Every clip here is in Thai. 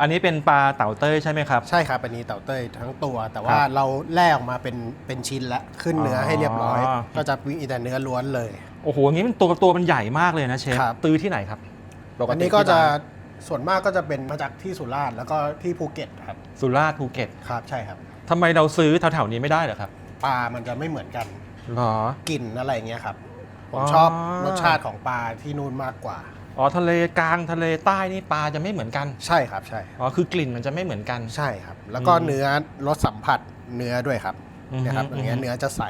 อันนี้เป็นปลาเต่าเต้ยใช่ไหมครับ ใช่ครับอันนี้เต่าเต้ยทั้งตัว แต่คว่ารับเราแล่ออกมาเป็นเป็นชิ้นละขึ้นเนื้อให้เรียบร้อย อ๋อ ก็จะมีแต่เนื้อล้วนเลย โอ้โหอย่างนี้มันตัวตัวมันใหญ่มากเลยนะเชฟครับ ตื้อที่ไหนครับปอันตินี้ก็ที่จะร้านส่วนมากก็จะเป็นมาจากที่สุราษฎร์แล้วก็ที่ภูเก็ตครับสุราษฎร์ภูเก็ตครับใช่ครับ ทำไมเราซื้อแถวๆนี้ไม่ได้เหรอครับปลามันจะไม่เหมือนกันหรอ กลิ่นอะไรอย่างเงี้ยครับ ผมอ๋อ ชอบรสชาติของปลาที่นู่นมากกว่า อ๋อทะเลกลางทะเลใต้นี่ปลาจะไม่เหมือนกันใช่ครับใช่อ๋อคือกลิ่นมันจะไม่เหมือนกัน ใช่ครับ แล้วก็อืมเนื้อรสสัมผัสเนื้อด้วยครับอือฮึนะครับอย่างเงี้อืยอฮึเนื้อจะใส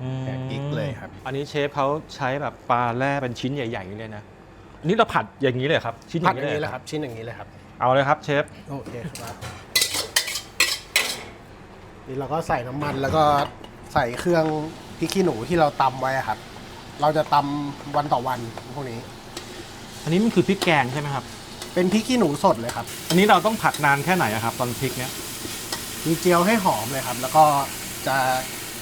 อืมแกะกิ๊กเลยครับ อันนี้เชฟเขาใช้แบบปลาแร่เป็นชิ้นใหญ่ๆอย่างนี้เลยนะอันนี้เราผัดอย่างนี้เลยครับ ชิ้นอผัดย่างอย่างนี้นี้เลเลยยคครับรับ ชิ้นอย่างนี้เลยครับ เอาเลยครับเชฟโอเคครับนี่เราก็ใส่น้ำมันแล้วก็ใส่เครื่องพริกขี้หนูที่เราตำไว้อะครับ เราจะตำวันต่อวันพวกนี้ อันนี้มันคือพริกแกงใช่ไหมครับ เป็นพริกขี้หนูสดเลยครับอันนี้เราต้องผัดนานแค่ไหนอะครับตอนพริกเนี้ยมีเจียวให้หอมเลยครับ แล้วก็จะ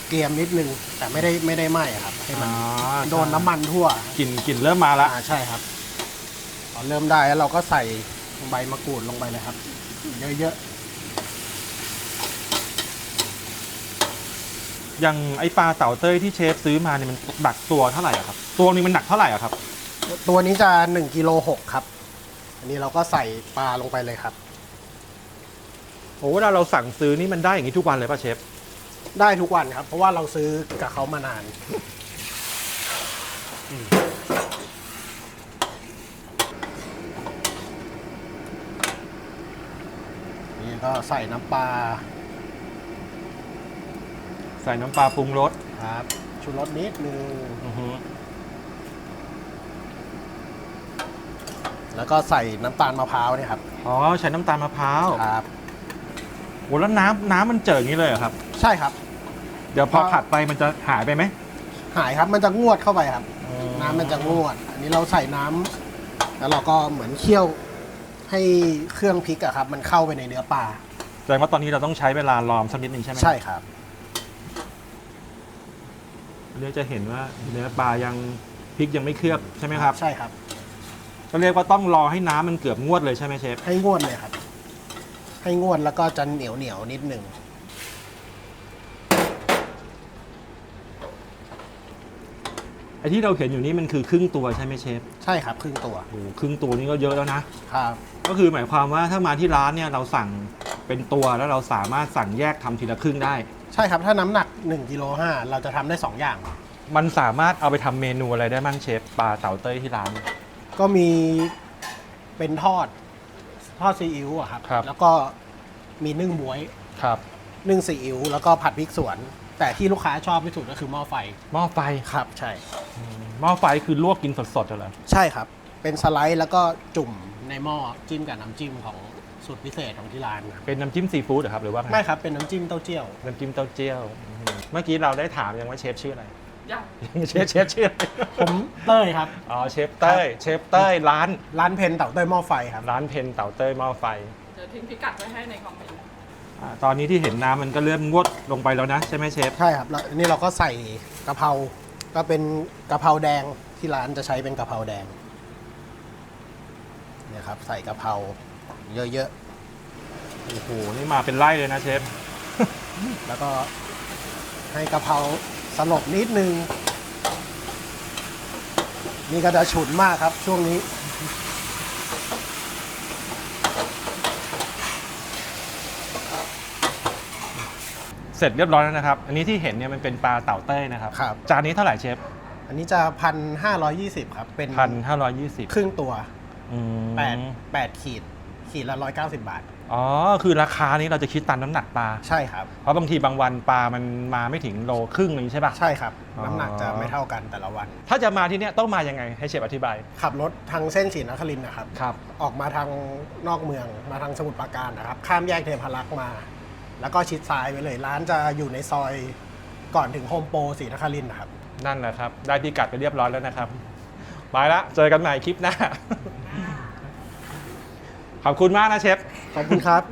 เกรียมนิดนึง แต่ไม่ได้ไม่ได้ไหม้อะครับให้มันโดนน้ำมันทั่วกลิ่นกลิ่นเริ่มมาละอ่าใช่ครับพอเริ่มได้แล้วเราก็ใส่ใบมะกรูดลงไปเลยครับ เยอะอย่างไอปลาเต่าเต้ยที่เชฟซื้อมาเนี่ยมันหนักตัวเท่าไหร่อะครับ ตัวนึงมันหนักเท่าไหร่อะครับๆ ตัวนี้จะ1กิโลหกครับ อันนี้เราก็ใส่ปลาลงไปเลยครับ โอ้เวลาเราสั่งซื้อนี่มันได้อย่างนี้ทุกวันเลยป่ะเชฟ ได้ทุกวันครับ เพราะว่าเราซื้อกับเขามานานอืมนี่ก็ใส่น้ำปลาใส่น้ำปลาปรุงรสครับ ชูรสนิดนึง อือฮึ แล้วก็ใส่น้ำตาลมะพร้าวเนี่ยครับอ๋อใช้น้ำตาลมะพร้าวครับ โอ้แล้วน้ำน้ำมันเจิ่อย่างนี้เลยเหรอครับ ใช่ครับ เดี๋ยวพอครับผัดไปมันจะหายไปไหมหายครับมันจะงวดเข้าไปครับ น้ำมันจะงวด อันนี้เราใส่น้ำแล้วเราก็เหมือนเคี่ยวให้เครื่องพริกอะครับ มันเข้าไปในเนื้อปลาแสดงว่าตอนนี้เราต้องใช้เวลารอมสักนิดหนึ่งใช่ไหมใช่ครับ เดี๋ยวจะเห็นว่าเนื้อปลายังพริกยังไม่เคลือบใช่ไหมครับ ใช่ครับ ก็เรียกว่าต้องรอให้น้ำมันเกือบงวดเลยใช่ไหมเชฟ ให้งวดเลยครับ ให้งวดแล้วก็จะเหนียวเหนียวๆนิดหนึ่งไอ้ที่เราเขียนอยู่นี่มันคือครึ่งตัวใช่ไหมเชฟ ใช่ครับ ครึ่งตัวโอ้โหครึ่งตัวนี่ก็เยอะแล้วนะ ครับ ก็คือหมายความว่าถ้ามาที่ร้านเนี่ยเราสั่งเป็นตัวแล้วเราสามารถสั่งแยกทำทีละครึ่งได้ ใช่ครับ ถ้าน้ำหนัก1กิโลห้าเราจะทำได้2อย่าง มันสามารถเอาไปทำเมนูอะไรได้บ้างเชฟปลาเต่าเต้ยที่ร้าน ก็มีเป็นทอดทอดซีอิ๊วอะครับ ครับ แล้วก็มีนึ่งบวย ครับนึ่งซีอิ๊วแล้วก็ผัดพริกสวน แต่ที่ลูกค้าชอบที่สุดก็คือหม้อไฟหม้อไฟครับ ใช่ หม้อไฟคือลวกกินสดๆเหรอใช่ครับ เป็นสไลด์แล้วก็จุ่มในหม้อจิ้มกับน้ำจิ้มของสูตรพิเศษของที่ร้านครับเป็นน้ำจิ้มซีฟู้ดเหรอครับหรือว่าไงไม่ครับเป็นน้ำจิ้มเต้าเจี้ยว น้ำจิ้มเต้าเจี้ยวอื้อหือเมื่อกี้เราได้ถามยังว่าเชฟชื่ออะไร ยัง เชฟเชฟชื่ออะไรผมเต้ยครับ อ๋อเชฟเต้ยเชฟเต้ยร้านร้านเพนเต่าเต้ยหม้อไฟครับร้านเพนเต่าเต้ยหม้อไฟ เดี๋ยวทิ้งพิกัดไว้ให้ในคอมเมนต์อ่าตอนนี้ที่เห็นน้ำมันก็เริ่มงวดลงไปแล้วนะ ใช่ไหมเชฟ ใช่ครับแล้วอันนี้เราก็ใส่กะเพราก็เป็นกะเพราแดงที่ร้านจะใช้เป็นกะเพราแดงเนี่ยครับ ใส่กะเพราเยอะโอ้โห นี่มาเป็นไร่เลยนะเชฟ ๆ แล้วก็ให้กะเพรา สลบนิดนึง นี่ก็จะฉุนมากครับช่วงนี้ เสร็จเรียบร้อยแล้วนะครับ อันนี้ที่เห็นเนี่ยมันเป็นปลาเต่าเต้ยนะครับ ครับ จานนี้เท่าไหร่เชฟอันนี้จะพันห้าร้อยยี่สิบครับ เป็นพันห้าร้อยยี่สิบครึ่งตัวอืมแปดแปดขีด ขีดละร้อยเก้าสิบบาท อ๋อ คือราคานี้เราจะคิดตามน้ำหนักปลา ใช่ครับ เพราะบางทีบางวันปลามันมาไม่ถึงโลครึ่งนึงใช่ปะ ใช่ครับ อ๋อ น้ำหนักจะไม่เท่ากันแต่ละวัน ถ้าจะมาที่เนี้ยต้องมายังไงให้เชฟอธิบาย ขับรถทางเส้นศรีนครินทร์นะครับ ครับ ออกมาทางนอกเมืองมาทางสมุทรปราการนะครับ ข้ามแยกเทพารักษ์มา แล้วก็ชิดซ้ายไปเลยร้านจะอยู่ในซอยก่อนถึงโฮมโปรศรีนครินทร์นะครับ นั่นแหละครับ ได้พิกัดไปเรียบร้อยแล้วนะครับ ไปละ เจอกันใหม่คลิปหน้า ขอบคุณมากนะเชฟ ขอบคุณครับ